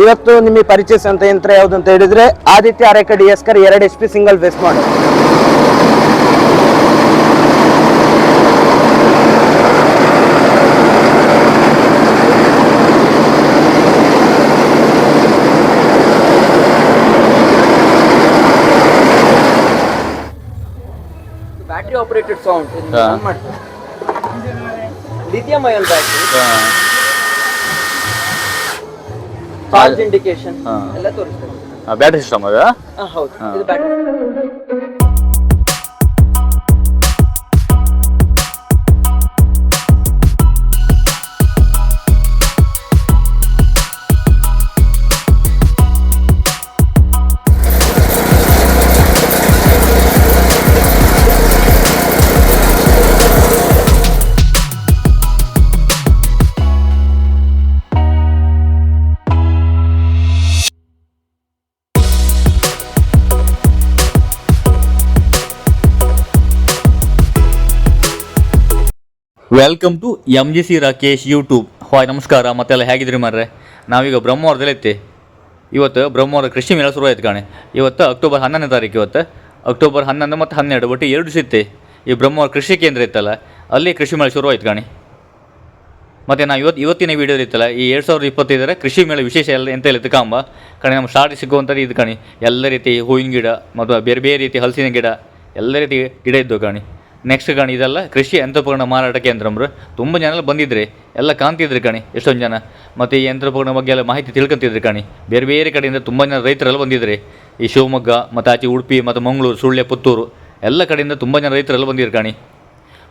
ಇವತ್ತು ನಿಮಗೆ ಪರಿಚಯಿಸುವಂತ ಯಂತ್ರ ಯಾವುದು ಅಂತ ಹೇಳಿದ್ರೆ ಆದಿತ್ಯ ಅರೆಕಡಿ ಎಸ್ಕರ್ ಎರಡು ಎಚ್ ಪಿ ಸಿಂಗಲ್ ಫೇಸ್ ಮಾಡಿ ಬ್ಯಾಟ್ರಿ ಆಪರೇಟೆಡ್ ಸೌಂಡ್ ಮಾಡ್ತಾರೆ lithium ion battery charge indication. ಎಲ್ಲ ತೋರಿಸ್ತದೆ ಬ್ಯಾಟ್ರಿ ಸಿಸ್ಟಮ್ ಅದ? ಹೌದು. ಇದು battery welcome to M G C Rakesh YouTube hi ನಮಸ್ಕಾರ ಮತ್ತೆಲ್ಲ ಹೇಗಿದ್ರಿ ಮಾರ್ರೆ? ನಾವೀಗ ಬ್ರಹ್ಮವರದಲ್ಲಿತ್ತೆ ಇವತ್ತು ಬ್ರಹ್ಮವಾರ ಕೃಷಿ ಮೇಳ ಶುರು ಆಯ್ತು ಕಾಣೆ. ಇವತ್ತು ಅಕ್ಟೋಬರ್ ಹನ್ನೊಂದನೇ ತಾರೀಕು ಇವತ್ತು. ಅಕ್ಟೋಬರ್ ಹನ್ನೊಂದು ಮತ್ತು ಹನ್ನೆರಡು, ಒಟ್ಟು ಎರಡು ಸಿತ್ತೆ ಈ ಬ್ರಹ್ಮವಾರ ಕೃಷಿ ಕೇಂದ್ರ ಇತ್ತಲ್ಲ, ಅಲ್ಲಿ ಕೃಷಿ ಮೇಳ ಶುರು ಆಯ್ತು ಕಾಣಿ. ಮತ್ತು ನಾವು ಇವತ್ತು ಇವತ್ತಿನ ವೀಡಿಯೋ ಇತ್ತಲ್ಲ, ಈ ಎರಡು ಸಾವಿರದ ಇಪ್ಪತ್ತೈದರ ಕೃಷಿ ಮೇಳ ವಿಶೇಷ ಎಲ್ಲ ಎಂತ ಇಲ್ಲ ಕಾಂಬ? ಕಣೆ ನಮ್ಮ ಸ್ಟಾರ್ಟ್ ಸಿಗುವಂಥದ್ದು ಇದು ಕಾಣಿ. ಎಲ್ಲ ರೀತಿ ಹೂವಿನ ಗಿಡ, ಮತ್ತು ಬೇರೆ ಬೇರೆ ರೀತಿ ಹಲಸಿನ ಗಿಡ, ಎಲ್ಲ ರೀತಿ ಗಿಡ ಇದ್ದವು ಕಾಣಿ. ನೆಕ್ಸ್ಟ್ ಕಾಣಿ ಇದೆಲ್ಲ ಕೃಷಿ ಯಂತ್ರೋಪಕರಣ ಮಾರಾಟ ಕೇಂದ್ರ ಅಂಬ್ರು. ತುಂಬ ಜನ ಎಲ್ಲ ಬಂದಿದ್ರೆ. ಎಲ್ಲ ಕಾಣ್ತಿದ್ರಿ ಕಣಿ ಎಷ್ಟೊಂದು ಜನ. ಮತ್ತು ಈ ಯಂತ್ರೋಪಕರಣ ಬಗ್ಗೆ ಎಲ್ಲ ಮಾಹಿತಿ ತಿಳ್ಕೊಂತಿದ್ರಿ ಕಾಣಿ ಬೇರೆ ಬೇರೆ ಕಡೆಯಿಂದ ತುಂಬ ಜನ ರೈತರೆಲ್ಲ ಬಂದಿದ್ರೆ. ಈ ಶಿವಮೊಗ್ಗ, ಮತ್ತು ಆಚೆ ಉಡುಪಿ, ಮತ್ತು ಮಂಗಳೂರು, ಸುಳ್ಯ, ಪುತ್ತೂರು. ಎಲ್ಲ ಕಡೆಯಿಂದ ತುಂಬ ಜನ ರೈತರೆಲ್ಲ ಬಂದಿದ್ರು ಕಾಣಿ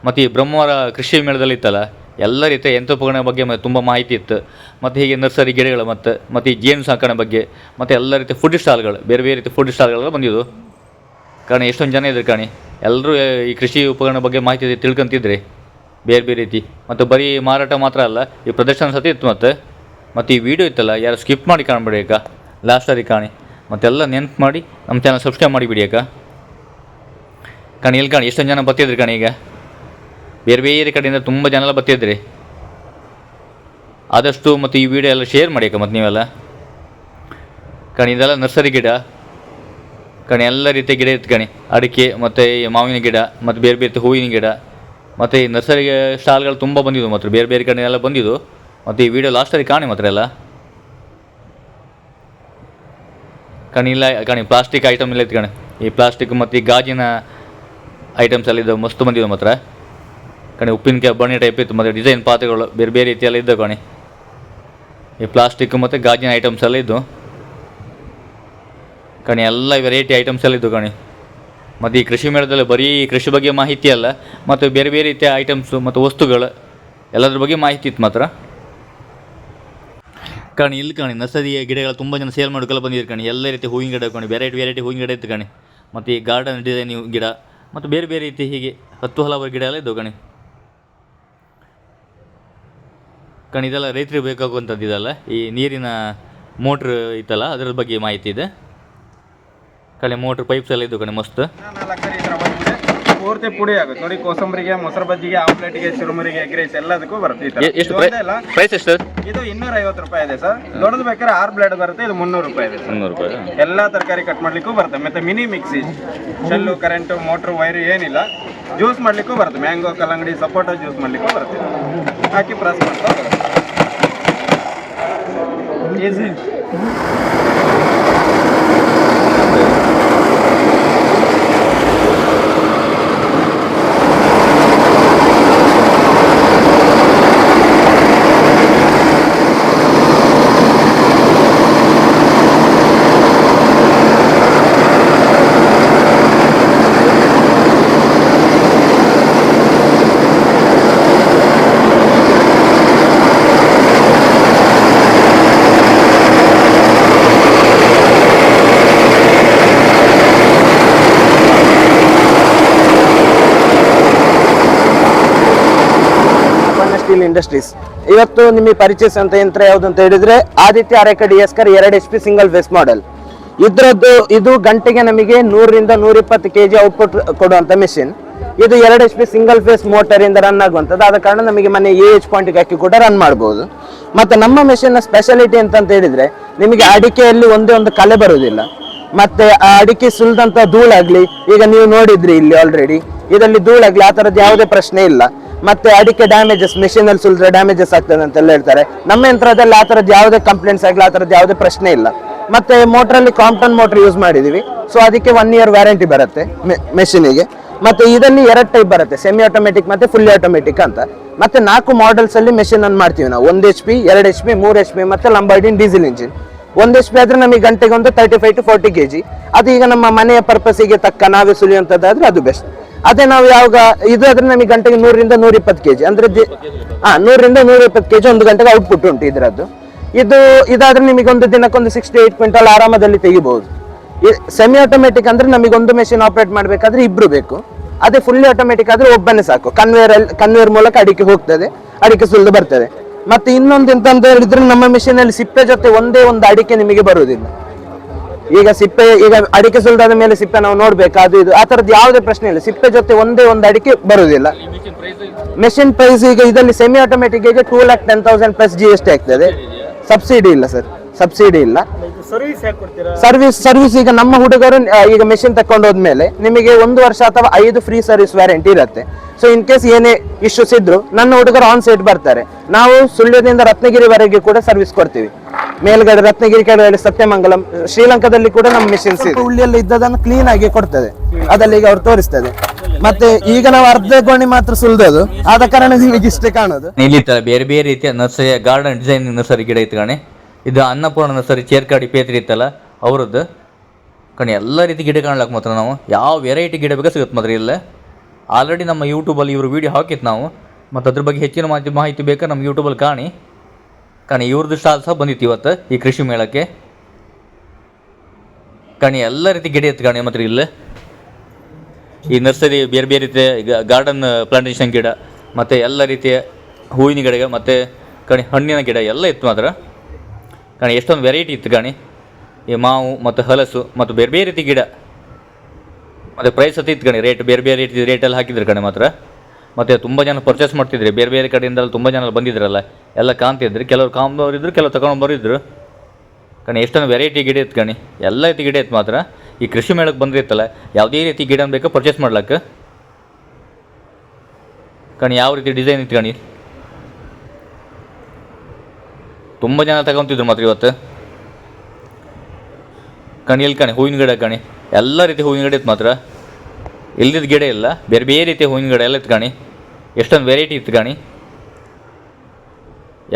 ಮತ್ತು ಈ ಬ್ರಹ್ಮವಾರ ಕೃಷಿ ಮೇಳದಲ್ಲಿ ಇತ್ತಲ್ಲ, ಎಲ್ಲ ರೀತಿಯ ಯಂತ್ರೋಪಕರಣ ಬಗ್ಗೆ ತುಂಬ ಮಾಹಿತಿ ಇತ್ತು. ಮತ್ತು ಹೀಗೆ ನರ್ಸರಿ ಗಿಡಗಳು ಮತ್ತು ಮತ್ತು ಈ ಜೇನು ಸಾಕಣೆ ಬಗ್ಗೆ, ಮತ್ತು ಎಲ್ಲ ರೀತಿಯ ಫುಡ್ ಸ್ಟಾಲ್ಗಳು ಬೇರೆ ಬೇರೆ ರೀತಿಯ ಫುಡ್ ಸ್ಟಾಲ್ಗಳೆಲ್ಲ ಬಂದಿದ್ದು ಕಾರಣ ಎಷ್ಟೊಂದು ಜನ ಇದ್ದಾರೆ ಕಾಣಿ. ಎಲ್ಲರೂ ಈ ಕೃಷಿ ಉಪಕರಣ ಬಗ್ಗೆ ಮಾಹಿತಿ ತಿಳ್ಕೊಂತಿದ್ರಿ. ಬೇರೆ ಬೇರೆ ರೀತಿ. ಮತ್ತು ಬರೀ ಮಾರಾಟ ಮಾತ್ರ ಅಲ್ಲ, ಈ ಪ್ರದರ್ಶನ ಸತಿ ಇತ್ತು ಮತ್ತು. ಮತ್ತು ಈ ವಿಡಿಯೋ ಇತ್ತಲ್ಲ, ಯಾರು ಸ್ಕಿಪ್ ಮಾಡಿ ಕಾಣಬೇಡಿ ಅಕ್ಕ. ಲಾಸ್ಟಲ್ಲಿ ಕಾಣಿ. ಮತ್ತೆಲ್ಲ ನೆನ್ಪು ಮಾಡಿ, ನಮ್ಮ ಚಾನಲ್ ಸಬ್ಸ್ಕ್ರೈಬ್ ಮಾಡಿಬಿಡಿ ಅಕ್ಕ. ಕಾಣಿ, ಎಲ್ಲಿ ಕಾಣಿ, ಎಷ್ಟೊಂದು ಜನ ಬರ್ತಿದ್ರಿ ಕಾಣಿ ಈಗ? ಬೇರೆ ಬೇರೆ ಕಡೆಯಿಂದ ತುಂಬ ಜನ ಎಲ್ಲ ಬರ್ತಿದ್ರಿ. ಆದಷ್ಟು ಮತ್ತು ಈ ವಿಡಿಯೋ ಎಲ್ಲ ಶೇರ್ ಮಾಡಿ ಅಕ್ಕ ಮತ್ತು ನೀವೆಲ್ಲ. ಕಾಣಿ, ಇದೆಲ್ಲ ನರ್ಸರಿ ಗಿಡ. ಕಣಿ, ಎಲ್ಲ ರೀತಿಯ ಗಿಡ ಇತ್ತು ಕಣೆ. ಅಡಿಕೆ, ಮತ್ತು ಮಾವಿನ ಗಿಡ, ಮತ್ತು ಬೇರೆ ಬೇರೆ ಹೂವಿನ ಗಿಡ, ಮತ್ತು ಈ ನರ್ಸರಿ ಸ್ಟಾಲ್ಗಳು ತುಂಬ ಬಂದಿದ್ವು ಮಾತ್ರ. ಬೇರೆ ಬೇರೆ ಕಡೆ ಎಲ್ಲ ಬಂದಿದ್ದು. ಮತ್ತು ಈ ವಿಡಿಯೋ ಲಾಸ್ಟಲ್ಲಿ ಕಾಣಿ ಮಾತ್ರ ಎಲ್ಲ. ಕಣಿ, ಇಲ್ಲ, ಕಣಿ ಪ್ಲಾಸ್ಟಿಕ್ ಐಟಮ್ ಎಲ್ಲ ಇತ್ತು ಕಣೆ. ಈ ಪ್ಲಾಸ್ಟಿಕ್ ಮತ್ತು ಈ ಗಾಜಿನ ಐಟಮ್ಸ್ ಎಲ್ಲ ಇದ್ದವು, ಮಸ್ತ್ ಬಂದಿದ್ದು ಮಾತ್ರ. ಕಣೆ ಉಪ್ಪಿನಕಾಯಿ ಬಣ್ಣ ಟೈಪ್ ಇತ್ತು, ಮತ್ತು ಡಿಸೈನ್ ಪಾತ್ರೆಗಳು, ಬೇರೆ ಬೇರೆ ರೀತಿಯೆಲ್ಲ ಇದ್ದವು ಕಣಿ. ಈ ಪ್ಲಾಸ್ಟಿಕ್ ಮತ್ತು ಗಾಜಿನ ಐಟಮ್ಸ್ ಎಲ್ಲ ಇದ್ದು ಕಣಿ, ಎಲ್ಲ ವೆರೈಟಿ ಐಟಮ್ಸ್ ಎಲ್ಲ ಇದ್ದವು ಕಣಿ. ಮತ್ತು ಈ ಕೃಷಿ ಮೇಳದಲ್ಲಿ ಬರೀ ಕೃಷಿ ಬಗ್ಗೆ ಮಾಹಿತಿ ಅಲ್ಲ, ಮತ್ತು ಬೇರೆ ಬೇರೆ ರೀತಿಯ ಐಟಮ್ಸು ಮತ್ತು ವಸ್ತುಗಳು, ಎಲ್ಲದ್ರ ಬಗ್ಗೆ ಮಾಹಿತಿ ಇತ್ತು ಮಾತ್ರ. ಕಣಿ, ಇಲ್ಲಿ ಕಣಿ, ನರ್ಸರಿಯ ಗಿಡಗಳು ತುಂಬ ಜನ ಸೇಲ್ ಮಾಡ್ಕೊಳ್ಳೋ ಬಂದಿದ್ರು ಕಣಿ. ಎಲ್ಲ ರೀತಿ ಹೂವಿನ ಗಿಡ ಕಣಿ ವೆರೈಟಿ ವೆರೈಟಿ ಹೂವಿನ ಗಿಡ ಇತ್ತು ಕಣಿ. ಮತ್ತು ಈ ಗಾರ್ಡನ್ ಡಿಸೈನ್ ಗಿಡ, ಮತ್ತು ಬೇರೆ ಬೇರೆ ರೀತಿ ಹೀಗೆ ಹತ್ತು ಹಲವಾರು ಗಿಡ ಎಲ್ಲ ಇದ್ದವು ಕಣಿ. ಕಣಿ, ಇದೆಲ್ಲ ರೈತರಿಗೆ ಬೇಕಾಗುವಂಥದ್ದು ಇದೆಲ್ಲ. ಈ ನೀರಿನ ಮೋಟ್ರ್ ಇತ್ತಲ್ಲ ಅದರ ಬಗ್ಗೆ ಮಾಹಿತಿ ಇದೆ. ಕಣಿ ಮೋಟ್ರ್ ಪೈಪ್ಸ್ ಎಲ್ಲ ಇದ್ದು ಕಣಿ ಮಸ್ತ್. ಪೂರ್ತಿ ಪುಡಿ ಆಗುತ್ತೆ. ನೋಡಿ ಕೋಸಂಬರಿಗೆ ಮೊಸರು ಬಜ್ಜಿಗೆ ಆಮ್ಲೆಟ್ಗೆ ಚುರುಮುರಿಗೆ ಎಗ್ ರೈಸ್ ಎಲ್ಲದಕ್ಕೂ ಬರುತ್ತೆ ಈ ತರ. ಎಷ್ಟು ಇದು ಪ್ರೈ ಒಂದೇ ಪ್ರೈಸ್ ಎಷ್ಟು? ಇದು ಇನ್ನೂರ ಐವತ್ತು ರೂಪಾಯಿ ಇದೆ ಸರ್. ದೊಡ್ಡದು ಬೇಕಾದ್ರೆ ಆರು ಬ್ಲೇಡ್ ಬರುತ್ತೆ. ಇದು ಮುನ್ನೂರು ರೂಪಾಯಿ ಇದೆ ಸರ್. ಮುನ್ನೂರು ರೂಪಾಯಿ ಎಲ್ಲಾ ತರಕಾರಿ ಕಟ್ ಮಾಡ್ಲಿಕ್ಕೂ ಬರುತ್ತೆ. ಮತ್ತೆ mini mixie shell current motor wire ಏನಿಲ್ಲ. ಜ್ಯೂಸ್ ಮಾಡ್ಲಿಕ್ಕೂ ಬರುತ್ತೆ. ಮ್ಯಾಂಗೋ ಕಲ್ಲಂಗಡಿ ಸಪೋಟ ಜ್ಯೂಸ್ ಮಾಡ್ಲಿಕ್ಕೂ ಬರುತ್ತೆ. ಹಾಕಿ ಪ್ರೆಸ್ ಮಾಡ್ತಾ ಬರುತ್ತೆ ಸ್ಟೀಲ್ ಇಂಡಸ್ಟ್ರೀಸ್. ಇವತ್ತು ನಿಮಗೆ ಪರಿಚಯಿಸುವಂತ ಯಂತ್ರ ಯಾವುದು ಅಂತ ಹೇಳಿದ್ರೆ ಆದಿತ್ಯ ಅರೆಕ ಡಿ ಎಸ್ಕರ್ ಎರಡು H P single phase model ಇದ್ರದ್ದು ಇದು ಗಂಟೆಗೆ ನಮಗೆ ನೂರರಿಂದ ನೂರಿಪ್ಪತ್ತು ಕೆ ಜಿ ಔಟ್ಪುಟ್ ಕೊಡುವಂತ ಮೆಷಿನ್ ಇದು ಎರಡು H P single phase motor ಇಂದ ರನ್ ಆಗುವಂಥದ್ದು. ಆದ ಕಾರಣ ನಮಗೆ ಮನೆ ಎ ಎಚ್ ಪಾಯಿಂಟ್ಗೆ ಹಾಕಿ ಕೂಡ ರನ್ ಮಾಡಬಹುದು ಮತ್ತೆ ನಮ್ಮ ಮೆಷಿನ್ ಸ್ಪೆಷಾಲಿಟಿ ಅಂತ ಹೇಳಿದ್ರೆ, ನಿಮಗೆ ಅಡಿಕೆಯಲ್ಲಿ ಒಂದೇ ಒಂದು ಕಲೆ ಬರುವುದಿಲ್ಲ. ಮತ್ತೆ ಆ ಅಡಿಕೆ ಸುಲಿದಂತ ಧೂಳಾಗ್ಲಿ, ಈಗ ನೀವು ನೋಡಿದ್ರಿ ಇಲ್ಲಿ ಆಲ್ರೆಡಿ ಇದರಲ್ಲಿ ಧೂಳಾಗ್ಲಿ, ಆ ತರದ್ದು ಯಾವುದೇ ಪ್ರಶ್ನೆ ಇಲ್ಲ. ಮತ್ತೆ ಅಡಿಕೆ ಡ್ಯಾಮೇಜಸ್ ಮೆಷಿನ್ ಅಲ್ಲಿ ಸುಲಿದ್ರೆ ಡ್ಯಾಮೇಜಸ್ ಆಗ್ತದೆ ಅಂತೆಲ್ಲ ಹೇಳ್ತಾರೆ. ನಮ್ಮ ಯಂತ್ರದಲ್ಲಿ ಆ ತರದ್ದು ಯಾವುದೇ ಕಂಪ್ಲೇಂಟ್ಸ್ ಆಗಲಿ, ಆ ತರದ್ದು ಯಾವುದೇ ಪ್ರಶ್ನೆ ಇಲ್ಲ. ಮತ್ತೆ ಮೋಟರ್ ಅಲ್ಲಿ ಕಾಂಪ್ಟನ್ ಮೋಟರ್ ಯೂಸ್ ಮಾಡಿದೀವಿ. ಸೊ ಅದಕ್ಕೆ ಒನ್ ಇಯರ್ ವ್ಯಾರಂಟಿ ಬರುತ್ತೆ ಮೆಷಿನಿಗೆ ಮತ್ತೆ ಇದರಲ್ಲಿ ಎರಡು ಟೈಪ್ ಬರುತ್ತೆ ಸೆಮಿ ಆಟೋಮೆಟಿಕ್ ಮತ್ತೆ ಫುಲ್ ಆಟೋಮೆಟಿಕ್ ಅಂತ. ಮತ್ತೆ ನಾಲ್ಕು ಮಾಡೆಲ್ಸ್ ಅಲ್ಲಿ ಮೆಷಿನ್ ಅನ್ನು ಮಾಡ್ತೀವಿ ನಾವು. ಒಂದು ಎಚ್ ಪಿ ಎರಡು ಎಚ್ ಪಿ ಮೂರು ಎಚ್ ಪಿ ಮತ್ತೆ ಲಂಬಾಡಿನ್ ಡೀಸೆಲ್ ಇಂಜಿನ್ ಒಂದು ಎಚ್ ಪಿ ಆದ್ರೆ ನಮಗೆ ಗಂಟೆಗೆ ಒಂದು thirty five to forty K G ಅದು ಈಗ ನಮ್ಮ ಮನೆಯ ಪರ್ಪಸಿಗೆ ತಕ್ಕ ನಾವೇ ಸುಲಿಯುವಂಥದ್ದಾದ್ರೆ ಅದು ಬೆಸ್ಟ್ ಅದೇ ನಾವು ಯಾವಾಗ, ಇದು ಆದ್ರೆ ನಮಗೆ ಗಂಟೆಗೆ ನೂರರಿಂದ ನೂರ ಇಪ್ಪತ್ತು ಕೆಜಿ ಅಂದ್ರೆ ದಿ- ಹಾ ನೂರರಿಂದ ನೂರ ಇಪ್ಪತ್ತು ಕೆಜಿ ಒಂದು ಗಂಟೆಗೆ ಔಟ್ಪುಟ್ ಉಂಟು ಇದರದ್ದು. ಇದು, ಇದಾದ್ರೆ ನಿಮಗೆ ಒಂದು ದಿನಕ್ಕೊಂದು ಸಿಕ್ಸ್ಟಿ ಏಟ್ ಕ್ವಿಂಟಲ್ ಆರಾಮದಲ್ಲಿ ತೆಗಿಬಹುದು ಸೆಮಿ ಆಟೋಮೆಟಿಕ್ ಅಂದ್ರೆ ನಮಗೆ ಒಂದು ಮೆಷಿನ್ ಆಪರೇಟ್ ಮಾಡಬೇಕಾದ್ರೆ ಇಬ್ಬರು ಬೇಕು. ಅದೇ ಫುಲ್ಲಿ ಆಟೋಮೆಟಿಕ್ ಆದ್ರೆ ಒಬ್ಬನೇ ಸಾಕು. ಕನ್ವೇರ್ ಕನ್ವೇರ್ ಮೂಲಕ ಅಡಿಕೆ ಹೋಗ್ತದೆ, ಅಡಿಕೆ ಸುಲಿದು ಬರ್ತದೆ. ಮತ್ತೆ ಇನ್ನೊಂದು ಎಂತಂತ ಹೇಳಿದ್ರೆ ನಮ್ಮ ಮಿಷಿನ್ ಅಲ್ಲಿ ಸಿಪ್ಪೆ ಜೊತೆ ಒಂದೇ ಒಂದು ಅಡಿಕೆ ನಿಮಗೆ ಬರುವುದಿಲ್ಲ. ಈಗ ಸಿಪ್ಪೆ, ಈಗ ಅಡಿಕೆ ಸುಲಿದಾದ ಮೇಲೆ ಸಿಪ್ಪೆ ನಾವು ನೋಡ್ಬೇಕು, ಅದು ಇದು. ಆ ತರದ್ದು ಯಾವುದೇ ಪ್ರಶ್ನೆ ಇಲ್ಲ. ಸಿಪ್ಪೆ ಜೊತೆ ಒಂದೇ ಒಂದು ಅಡಿಕೆ ಬರುವುದಿಲ್ಲ. ಮೆಷಿನ್ ಪ್ರೈಸ್ ಈಗ ಇದರಲ್ಲಿ semi automatic two lakh ten thousand plus G S T ಆಗ್ತದೆ. ಸಬ್ಸಿಡಿ ಇಲ್ಲ ಸರ್ ಸಬ್ಸಿಡಿ ಇಲ್ಲ. ಸರ್ವಿಸ್ ಸರ್ವಿಸ್ ಈಗ ನಮ್ಮ ಹುಡುಗರು ಈಗ ಮೆಷಿನ್ ತಕೊಂಡು ಹೋದ್ಮೇಲೆ ನಿಮಗೆ ಒಂದು ವರ್ಷ ಅಥವಾ ಐದು ಫ್ರೀ ಸರ್ವಿಸ್ ವ್ಯಾರಂಟಿ ಇರುತ್ತೆ. ಸೊ ಇನ್ ಕೇಸ್ ಏನೇ ಇಶ್ಯೂಸ್ ಇದ್ರು ನನ್ನ ಹುಡುಗರು ಆನ್ ಸೈಟ್ ಬರ್ತಾರೆ. ನಾವು ಸುಳ್ಯದಿಂದ ರತ್ನಗಿರಿವರೆಗೆ ಕೂಡ ಸರ್ವಿಸ್ ಕೊಡ್ತೀವಿ. ಮೇಲ್ಗಡೆ ರತ್ನಗಿರಿ ಕೆಳಗಡೆ ಸತ್ಯಮಂಗಲಂ ಶ್ರೀಲಂಕಾದಲ್ಲಿ ಕೂಡ ನಮ್ಮ ಮೆಷಿನ್ಸ್ ಉಳ್ಳಿಯಲ್ಲಿ ಇದ್ದದನ್ನು ಕ್ಲೀನ್ ಆಗಿ ಕೊಡ್ತದೆ. ಅದಲ್ಲಿ ಈಗ ಅವ್ರು ತೋರಿಸ್ತದೆ. ಮತ್ತೆ ಈಗ ನಾವು ಅರ್ಧ ಗೋಣಿ ಮಾತ್ರ ಸುಲ್ದದು. ಆದ ಕಾರಣ ನಿಮಗೆ ಇಷ್ಟೇ ಕಾಣೋದು. ಇಲ್ಲಿ ಬೇರೆ ಬೇರೆ ರೀತಿಯ ನರ್ಸರಿ ಗಾರ್ಡನ್ ಡಿಸೈನ್ ನರ್ಸರಿ ಗಿಡ ಇತ್ತು ಕಣೆ. ಇದು ಅನ್ನಪೂರ್ಣ ನರ್ಸರಿ ಚೇರ್ಕಾಡಿ ಪೇತ್ರಿ ಇತ್ತಲ್ಲ, ಅವ್ರದ್ದು. ಕಣ, ಎಲ್ಲ ರೀತಿ ಗಿಡ ಕಾಣ್ಲಕ್ಕೆ ಮಾತ್ರ ನಾವು. ಯಾವ ವೆರೈಟಿ ಗಿಡ ಬೇಕು ಸಿಗುತ್ತೆ ಮಾತ್ರ ಇಲ್ಲ. ಆಲ್ರೆಡಿ ನಮ್ಮ ಯೂಟ್ಯೂಬಲ್ಲಿ ಇವರು ವೀಡಿಯೋ ಹಾಕಿತ್ತು ನಾವು. ಮತ್ತು ಅದ್ರ ಬಗ್ಗೆ ಹೆಚ್ಚಿನ ಮಾಹಿತಿ ಮಾಹಿತಿ ಬೇಕಾ ನಮ್ಮ ಯೂಟ್ಯೂಬಲ್ಲಿ ಕಾಣಿ. ಕಣಿ, ಇವ್ರದ್ದು ಸ್ಟಾಲ್ ಸಹ ಬಂದಿತ್ತು ಇವತ್ತು ಈ ಕೃಷಿ ಮೇಳಕ್ಕೆ. ಕಣಿ, ಎಲ್ಲ ರೀತಿ ಗಿಡ ಇತ್ತು ಕಣಿ ಮಾತ್ರ ಇಲ್ಲ. ಈ ನರ್ಸರಿ ಬೇರೆ ಬೇರೆ ರೀತಿಯ ಗಾರ್ಡನ್ ಪ್ಲಾಂಟೇಷನ್ ಗಿಡ, ಮತ್ತು ಎಲ್ಲ ರೀತಿಯ ಹೂವಿನ ಗಿಡಗಳು, ಮತ್ತು ಕಣಿ ಹಣ್ಣಿನ ಗಿಡ ಎಲ್ಲ ಇತ್ತು ಮಾತ್ರ. ಕಣಿ, ಎಷ್ಟೊಂದು ವೆರೈಟಿ ಇತ್ತು ಕಣಿ. ಈ ಮಾವು ಮತ್ತು ಹಲಸು ಮತ್ತು ಬೇರೆ ಬೇರೆ ರೀತಿ ಗಿಡ. ಮತ್ತು ಪ್ರೈಸ್ ಸತಿ ಇತ್ತು ಕಣಿ ರೇಟ್ ಬೇರೆ ಬೇರೆ ರೀತಿ ರೇಟಲ್ಲಿ ಹಾಕಿದ್ರು ಕಣೆ ಮಾತ್ರ. ಮತ್ತು ತುಂಬ ಜನ ಪರ್ಚೇಸ್ ಮಾಡ್ತಿದ್ರಿ, ಬೇರೆ ಬೇರೆ ಕಡೆಯಿಂದ ತುಂಬ ಜನ ಬಂದಿದ್ರಲ್ಲ, ಎಲ್ಲ ಕಾಣ್ತಿದ್ರು, ಕೆಲವರು ಕಾಂಬವ್ರು ಕೆಲವರು ಕೆಲವ್ರು ತಗೊಂಡು ಬರಿದ್ರು ಕಣಿ, ಎಷ್ಟೊಂದು ವೆರೈಟಿ ಗಿಡ ಇತ್ತು ಕಣಿ, ಎಲ್ಲ ರೀತಿ ಗಿಡ ಇತ್ತು ಮಾತ್ರ. ಈ ಕೃಷಿ ಮೇಳಕ್ಕೆ ಬಂದಿರ್ತಲ್ಲ ಯಾವುದೇ ರೀತಿ ಗಿಡ ಬೇಕೋ ಪರ್ಚೇಸ್ ಮಾಡ್ಲಕ್ಕೆ. ಕಣಿ, ಯಾವ ರೀತಿ ಡಿಸೈನ್ ಇತ್ತು ಕಣಿ. ತುಂಬ ಜನ ತಗೊಂತಿದ್ರು ಮಾತ್ರ ಇವತ್ತು. ಕಣಿ ಇಲ್ಲಿ ಕಣಿ? ಹೂವಿನ ಗಿಡ ಕಣಿ. ಎಲ್ಲ ರೀತಿ ಹೂವಿನ ಗಿಡ ಇತ್ತು ಮಾತ್ರ. ಇಲ್ದಿದ್ದ ಗಿಡ ಇಲ್ಲ. ಬೇರೆ ಬೇರೆ ರೀತಿಯ ಹೂವಿನ ಗಿಡ ಎಲ್ಲ ಇತ್ತು ಕಣಿ. ಎಷ್ಟೊಂದು ವೆರೈಟಿ ಇತ್ತು ಕಣಿ.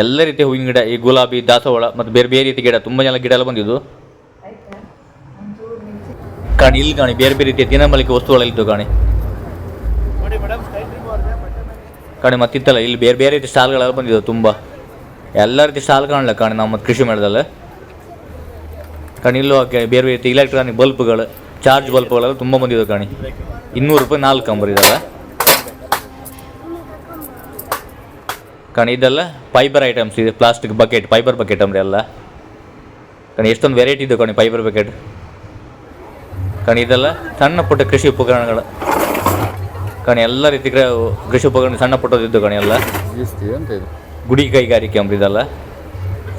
ಎಲ್ಲ ರೀತಿಯ ಹೂವಿನ ಗಿಡ, ಈ ಗುಲಾಬಿ, ದಾಸವಾಳ ಮತ್ತು ಬೇರೆ ಬೇರೆ ರೀತಿ ಗಿಡ, ತುಂಬ ಜನ ಗಿಡ ಎಲ್ಲ ಬಂದಿದ್ದು. ಕಾಣಿ, ಇಲ್ಲಿ ಕಾಣಿ, ಬೇರೆ ಬೇರೆ ರೀತಿಯ ದಿನಬಳಕೆ ವಸ್ತುಗಳಿದ್ದು ಕಾಣಿ. ಕಾಣಿ, ಮತ್ತಿತ್ತಲ್ಲ, ಇಲ್ಲಿ ಬೇರೆ ಬೇರೆ ರೀತಿ ಸ್ಟಾಲ್ಗಳೆಲ್ಲ ಬಂದಿದ್ದು ತುಂಬ. ಎಲ್ಲ ರೀತಿ ಸ್ಟಾಲ್ ಕಾಣಲ್ಲ ಕಾಣಿ, ನಮ್ಮ ಕೃಷಿ ಮೇಳದಲ್ಲಿ. ಕಾಣಿ, ಇಲ್ಲೂ ಬೇರೆ ಬೇರೆ ಇಲೆಕ್ಟ್ರಾನಿಕ್ ಬಲ್ಪ್ಗಳು ಚಾರ್ಜ್ ಬಲ್ಪ್ಗಳೆಲ್ಲ ತುಂಬ ಬಂದಿದೆ ಕಾಣಿ. ಇನ್ನೂರು ರೂಪಾಯಿ ನಾಲ್ಕು ಕಂಬರ್ ಇದೆಲ್ಲ ಕಾಣಿ, ಇದೆಲ್ಲ ಫೈಬರ್ ಐಟಮ್ಸ್ ಇದೆ ಪ್ಲಾಸ್ಟಿಕ್ ಬಕೆಟ್ ಫೈಬರ್ ಬಕೆಟ್ ಅಂದ್ರೆ ಎಲ್ಲ. ಕಣಿ, ಎಷ್ಟೊಂದು ವೆರೈಟಿ ಇದೆ ಕಣಿ ಫೈಬರ್ ಬಕೆಟ್ ಕಣಿ, ಇದೆಲ್ಲ ಸಣ್ಣ ಪುಟ್ಟ ಕೃಷಿ ಉಪಕರಣಗಳು. ಕಣಿ, ಎಲ್ಲ ರೀತಿ ಕೃಷಿ ಉಪಕರಣ ಸಣ್ಣ ಪುಟ್ಟದಿದ್ದು ಕಣಿ ಎಲ್ಲ. ಗುಡಿ ಕೈಗಾರಿಕೆ ಅಂಬ್ರ ಇದೆಲ್ಲ.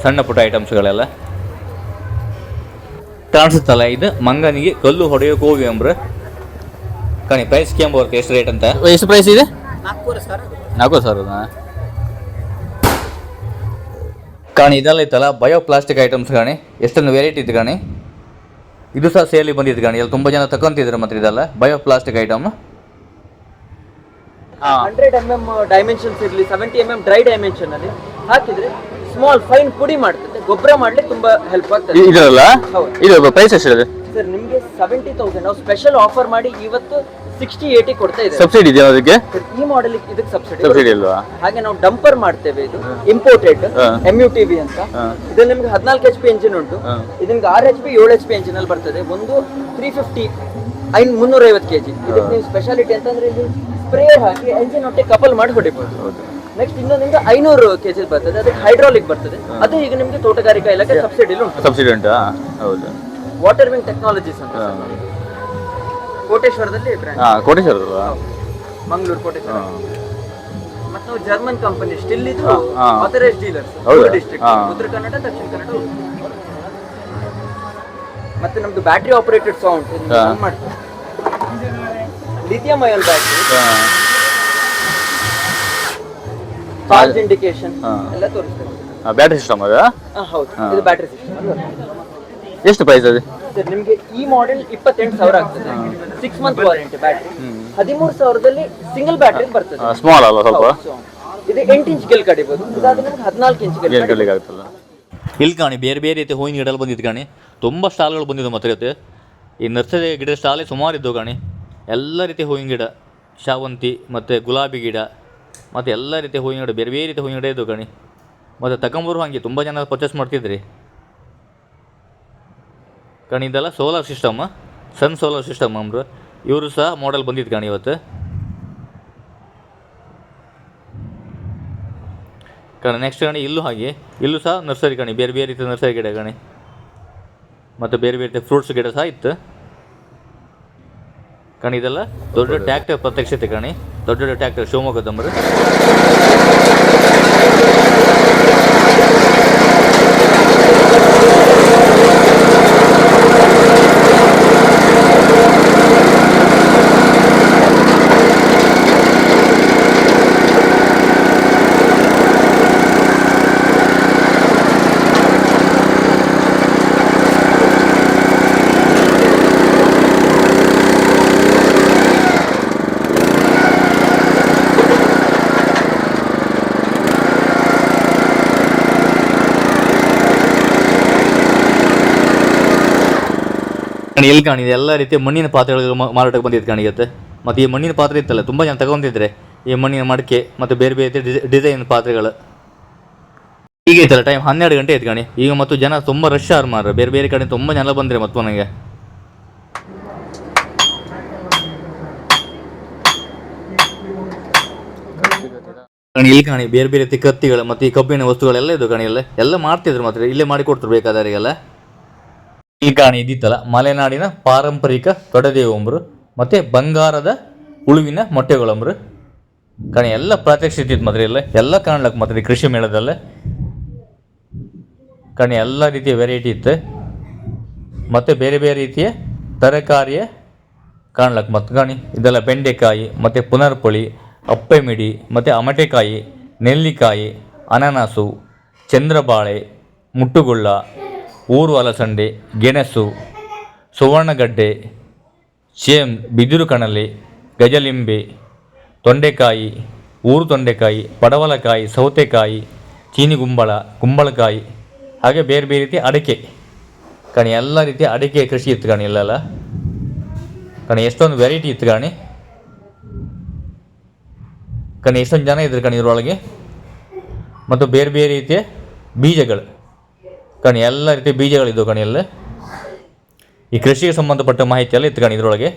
ಸಣ್ಣ ಪುಟ್ಟ ಐಟಮ್ಸ್ಗಳೆಲ್ಲ ಕಾಣಿಸುತ್ತಲ್ಲ ಇದು? ಮಂಗನಿಗೆ ಕಲ್ಲು ಹೊಡೆಯೋ ಕೋವಿ ಅಂಬ್ರ. ಕಾಣಿ ಪ್ರೈಸ್ ಕೆಂಬ ಬರುತ್ತೆ ಎಷ್ಟು ರೇಟ್ ಅಂತ? ಎಷ್ಟು ಪ್ರೈಸ್ ಇದೆ? ನಾಲ್ಕು ಸಾವಿರದ ಕಾಣಿ ಇದೆಲ್ಲ ಇತ್ತಲ್ಲ ಬಯೋ ಪ್ಲಾಸ್ಟಿಕ್ ಐಟಮ್ಸ್ ಕಾಣಿ. ಎಷ್ಟೊಂದು ವೆರೈಟಿ ಇತ್ತು ಕಾಣಿ. ಇದು ಸಹ ಸೇಲಿ ಬಂದಿದ್ದು ಕಾಣಿ. ಇಲ್ಲಿ ತುಂಬ ಜನ ತಗೊಂತಿದ್ರು ಮಾತ್ರ ಇದೆಲ್ಲ. Bio plastic item hundred M M dimensions ಇರಲಿ seventy M M dry dimension ಅಲ್ಲಿ ಹಾಕಿದ್ರೆ ಸ್ಮಾಲ್ ಫೈನ್ ಪುಡಿ ಮಾಡ್ತದೆ. ಗೊಬ್ಬರ ಮಾಡ್ಲಿಕ್ಕೆ ತುಂಬಾ ಹೆಲ್ಪ್ ಆಗ್ತದೆ. ಇದರಲ್ಲ. ಇದು ಪ್ರೈಸ್ ಎಷ್ಟಿದೆ ಸರ್ ನಿಮ್ಗೆ ಸೆವೆಂಟಿ ತೌಸಂಡ್ ನಾವು ಸ್ಪೆಷಲ್ ಆಫರ್ ಮಾಡಿ ಇವತ್ತು ಸಿಕ್ಸ್ಟಿ ಏಟಿ ಕೊಡ್ತಾ ಇದೆ ಸಬ್ಸಿಡಿ ಇದೆಯಾ ಅದಕ್ಕೆ? ಈ ಮಾಡೆಲ್ ಇದಕ್ಕೆ ಸಬ್ಸಿಡಿ ಸಬ್ಸಿಡಿ ಇಲ್ವಾ? ಹಾಗೆ ನಾವು ಡಂಪರ್ ಮಾಡ್ತೇವೆ ಇದು imported. M U T V ಅಂತ. ಇದ್ರಲ್ಲಿ ನಿಮ್ಗೆ ಹದಿನಾಲ್ಕು ಎಚ್ ಪಿ ಎಂಜಿನ್ ಉಂಟು. ಇದು ನಿಮ್ಗೆ ಆರ್ ಎಚ್ ಪಿ ಏಳು ಎಚ್ ಪಿ ಎಂಜಿನ್ ಅಲ್ಲಿ ಬರ್ತದೆ. ಒಂದು ತ್ರೀ ಫಿಫ್ಟಿ ಐನ್ ಮುನ್ನೂರ ಐವತ್ತು ಕೆಜಿ ಇದಕ್ಕೆ ನೀವು ಸ್ಪೆಷಾಲಿಟಿ ಅಂತಂದ್ರೆ ಇಲ್ಲಿ ಸ್ಪ್ರೇ ಹಾಕಿ ಎಂಜಿನ್ ಒಟ್ಟಿಗೆ ಕಪಲ್ ಮಾಡಿ ಹೊಡಿಬಹುದು ನೆಕ್ಸ್ಟ್ ಇನ್ನೊಂದು ನಿಮ್ಗೆ ಐನೂರು ಕೆಜಿ ಬರ್ತದೆ ಅದಕ್ಕೆ ಹೈಡ್ರಾಲಿಕ್ ಬರ್ತದೆ. ಅದು ಈಗ ನಿಮ್ಗೆ ತೋಟಗಾರಿಕಾ ಇಲಾಖೆ ಸಬ್ಸಿಡಿ ಉಂಟು. ಸಬ್ಸಿಡಿ ಉಂಟಾ? ಹೌದು. ವಾಟರ್ ವಿಂಗ್ ಟೆಕ್ನಾಲಜೀಸ್ ಅಂತ. ಕೋಟೇಶ್ವರದಲ್ಲಿ ಕೋಟೇಶ್ವರ ಮಂಗಳೂರು ಕೋಟೇಶ್ವರ. ಮತ್ತೆ ನಾವು ಜರ್ಮನ್ ಕಂಪನಿ ಸ್ಟಿಲ್ ಇದು ಅದರ. Authorise dealers? District Uttara Kannada ದಕ್ಷಿಣ ಕನ್ನಡ. ಮತ್ತೆ ನಮ್ದು ಬ್ಯಾಟ್ರಿ ಆಪರೇಟೆಡ್ ಸೌಂಡ್. ಮಾಡ್ತೀವಿ lithium ion battery charge indication. ಎಲ್ಲ ತೋರಿಸ್ತೇವೆ ಬ್ಯಾಟ್ರಿ ಸಿಸ್ಟಮ್ ಅದು? ಹೌದು. ಇದು ಬ್ಯಾಟ್ರಿ ಸಿಸ್ಟಮ್ ಎಷ್ಟು ಪ್ರೈಸ್ ಅದು? ಸರ್ ನಿಮಗೆ ಈ ಮಾಡೆಲ್ ಇಪ್ಪತ್ತೆಂಟು ಸಾವಿರ ಆಗ್ತದೆ. ಸಿಕ್ಸ್ ಮಂತ್ ವಾರಂಟಿ ಬ್ಯಾಟ್ರಿ ಹದಿಮೂರು ಸಾವಿರದಲ್ಲಿ ಸಿಂಗಲ್ ಬ್ಯಾಟ್ರಿ ಬರ್ತದೆ. ಸ್ಮಾಲ್ ಅಲ್ಲ ಸ್ವಲ್ಪ? ಇದು ಎಂಟು ಇಂಚ್ ಗೆಲ್ ಕಡಿಬೋದು. ಇದಾದ್ರೆ ನಿಮ್ಗೆ ಹದಿನಾಲ್ಕು ಇಂಚ್ ಗೆಲ್ ಕಡ್ಲಿಕ್ಕೆ ಆಗ್ತಲ್ಲ ಇಲ್ಲಿ ಕಾಣಿ, ಬೇರೆ ಬೇರೆ ರೀತಿ ಹೂವಿನ ಗಿಡಗಳು ಬಂದಿದ್ದು ಕಾಣಿ. ತುಂಬ ಸ್ಟಾಲ್ಗಳು ಬಂದಿದ್ದು ಮತ್ತೆ ಇವತ್ತು. ಈ ನರ್ಸರಿ ಗಿಡ ಸ್ಟಾಲೇ ಸುಮಾರು ಇದ್ದವು ಕಾಣಿ. ಎಲ್ಲ ರೀತಿಯ ಹೂವಿನ ಗಿಡ, ಶಾವಂತಿ ಮತ್ತು ಗುಲಾಬಿ ಗಿಡ, ಮತ್ತು ಎಲ್ಲ ರೀತಿಯ ಹೂವಿನ ಗಿಡ, ಬೇರೆ ಬೇರೆ ರೀತಿಯ ಹೂವಿನ ಗಿಡ ಇದ್ದವು ಕಾಣಿ. ಮತ್ತು ತಗೊಂಬರು ಹಾಗೆ ತುಂಬ ಜನ ಪರ್ಚೇಸ್ ಮಾಡ್ತಿದ್ರಿ ಕಾಣಿ, ಇದೆಲ್ಲ solar system sun solar system ಅಂದರು ಇವರು ಸಹ ಮಾಡೆಲ್ ಬಂದಿದ್ದು ಕಾಣಿ ಇವತ್ತು. ಕಾರಣ ನೆಕ್ಸ್ಟ್ ಗಣಿ ಇಲ್ಲೂ ಹಾಗೆ. ಇಲ್ಲೂ ಸಹ ನರ್ಸರಿ ಕಣಿ, ಬೇರೆ ಬೇರೆ ರೀತಿಯ ನರ್ಸರಿ ಗಿಡ ಕಣಿ. ಮತ್ತು ಬೇರೆ ಬೇರೆ ಫ್ರೂಟ್ಸ್ ಗಿಡ ಸಹ ಇತ್ತು. ಕಣಿ, ಇದೆಲ್ಲ ದೊಡ್ಡ ಟ್ಯಾಕ್ಟರ್ ಪ್ರತ್ಯಕ್ಷತೆ ಕಣಿ. ದೊಡ್ಡ ದೊಡ್ಡ ಟ್ಯಾಕ್ಟರ್ ಶಿವಮೊಗ್ಗದಂಬ್ರು. ಕಣಿ, ಎಲ್ಲಿ ಕಾಣಿದೆ? ಎಲ್ಲ ರೀತಿಯ ಮಣ್ಣಿನ ಪಾತ್ರೆಗಳು ಮಾರಾಟಕ್ಕೆ ಬಂದಿದ್ದು ಕಾಣಿಗತ್ತೆ ಮತ್ತು ಈ ಮಣ್ಣಿನ ಪಾತ್ರೆ ಇತ್ತಲ್ಲ, ತುಂಬ ಜನ ತಗೊಂಡಿದ್ರೆ ಈ ಮಣ್ಣಿನ ಮಡಿಕೆ ಮತ್ತು ಬೇರೆ ಬೇರೆ ರೀತಿ ಡಿಸೈನ್ ಪಾತ್ರೆಗಳು. ಈಗ ಇತ್ತಲ್ಲ ಟೈಮ್ ಹನ್ನೆರಡು ಗಂಟೆ ಇತ್ತು ಕಾಣಿ. ಈಗ ಮತ್ತು ಜನ ತುಂಬ ರಶ್ ಆರ್ ಮಾರ ಬೇರೆ ಬೇರೆ ಕಡೆ ತುಂಬ ಜನ ಬಂದರೆ ಮತ್ತು ನನಗೆ. ಕಣಿ, ಇಲ್ಲಿ ಕಾಣಿ, ಬೇರೆ ಬೇರೆ ರೀತಿ ಕತ್ತಿಗಳು ಮತ್ತು ಈ ಕಬ್ಬಿಣ ವಸ್ತುಗಳೆಲ್ಲ ಇದು ಕಣಿ ಎಲ್ಲ ಮಾಡ್ತಿದ್ರು ಮಾತ್ರ. ಇಲ್ಲೇ ಮಾಡಿ ಕೊಡ್ತಾರೆ ಬೇಕಾದವರಿಗೆಲ್ಲ. ಈ ಕಾಣಿ ಇದ್ದಿತ್ತಲ್ಲ, ಮಲೆನಾಡಿನ ಪಾರಂಪರಿಕ ತೊಡೆದೇವಂಬ್ರು ಮತ್ತೆ ಬಂಗಾರದ ಉಳುವಿನ ಮೊಟ್ಟೆಗಳಂಬ್ರು. ಕಾಣಿ, ಎಲ್ಲ ಪ್ರಾತ್ಯಕ್ಷ ಇದ್ದಿತ್ತು ಮಾತ್ರ ಇಲ್ಲ ಎಲ್ಲ ಕಾಣ್ಲಕ್ಕೆ ಮಾತ್ರ, ಕೃಷಿ ಮೇಳದಲ್ಲೇ. ಕಾಣಿ, ಎಲ್ಲ ರೀತಿಯ ವೆರೈಟಿ ಇತ್ತು. ಮತ್ತು ಬೇರೆ ಬೇರೆ ರೀತಿಯ ತರಕಾರಿಯ ಕಾಣ್ಲಕ್ಕೆ ಮತ್ತು ಕಾಣಿ, ಇದೆಲ್ಲ ಬೆಂಡೆಕಾಯಿ, ಮತ್ತು ಪುನರ್ಪುಳಿ ಅಪ್ಪೆ ಮಿಡಿ ಮತ್ತು ಅಮಟೆಕಾಯಿ, ನೆಲ್ಲಿಕಾಯಿ, ಅನಾನಸು, ಚಂದ್ರಬಾಳೆ, ಮುಟ್ಟುಗುಳ್ಳ ಊರು ಅಲಸಂಡೆ ಗೆಣಸು, ಸುವರ್ಣಗಡ್ಡೆ, ಸೇಮ್ ಬಿದಿರು ಕಣಲೆ, ಗಜಲಿಂಬೆ, ತೊಂಡೆಕಾಯಿ, ಊರು ತೊಂಡೆಕಾಯಿ, ಪಡವಲಕಾಯಿ, ಸೌತೆಕಾಯಿ, ಚೀನಿ ಗುಂಬಳ, ಕುಂಬಳಕಾಯಿ, ಹಾಗೆ ಬೇರೆ ಬೇರೆ ರೀತಿಯ ಅಡಿಕೆ. ಕಣಿ, ಎಲ್ಲ ರೀತಿಯ ಅಡಿಕೆ ಕೃಷಿ ಇತ್ತು ಕಣಿ ಇಲ್ಲೆಲ್ಲ. ಕಣಿ, ಎಷ್ಟೊಂದು ವೆರೈಟಿ ಇತ್ತು ಕಣಿ. ಕಣಿ, ಎಷ್ಟೊಂದು ಜನ ಇದ್ರು ಕಣಿ ಇದ್ರೊಳಗೆ ಮತ್ತು ಬೇರೆ ಬೇರೆ ರೀತಿಯ ಬೀಜಗಳು. ಕಣಿ, ಎಲ್ಲ ರೀತಿ ಬೀಜಗಳಿದ್ದವು ಕಣಿ ಈ ಕೃಷಿಗೆ ಸಂಬಂಧಪಟ್ಟ ಮಾಹಿತಿ ಎಲ್ಲ ಇತ್ತು ಕಣಿ ಇದರೊಳಗೆ.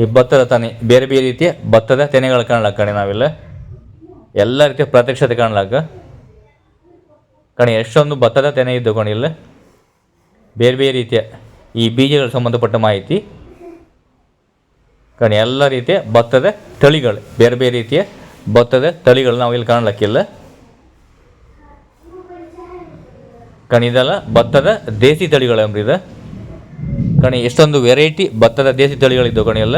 ಈ ಭತ್ತದ ತೆನೆ, ಬೇರೆ ಬೇರೆ ರೀತಿಯ ಭತ್ತದ ತೆನೆಗಳು ಕಾಣ್ಲಾಕ ಕಣಿ ನಾವಿಲ್ಲ. ಎಲ್ಲ ರೀತಿಯ ಪ್ರತ್ಯಕ್ಷತೆ ಕಾಣಲಾಕ. ಕಣಿ, ಎಷ್ಟೊಂದು ಭತ್ತದ ತೆನೆ ಇದ್ದವು ಕಣಿ ಬೇರೆ ಬೇರೆ ರೀತಿಯ ಈ ಬೀಜಗಳ ಸಂಬಂಧಪಟ್ಟ ಮಾಹಿತಿ. ಕಣಿ, ಎಲ್ಲ ರೀತಿಯ ಭತ್ತದ ತಳಿಗಳು, ಬೇರೆ ಬೇರೆ ರೀತಿಯ ಭತ್ತದ ತಳಿಗಳು ನಾವು ಇಲ್ಲಿ ಕಾಣ್ಲಿಕ್ಕಿಲ್ಲ ಕಣಿ ಇದೆಲ್ಲ ಭತ್ತದ ದೇಸಿ ತಳಿಗಳು ಇದು ಕಣಿ ಎಷ್ಟೊಂದು ವೆರೈಟಿ ಭತ್ತದ ದೇಸಿ ತಳಿಗಳಿದ್ದವು ಕಣಿ ಎಲ್ಲ.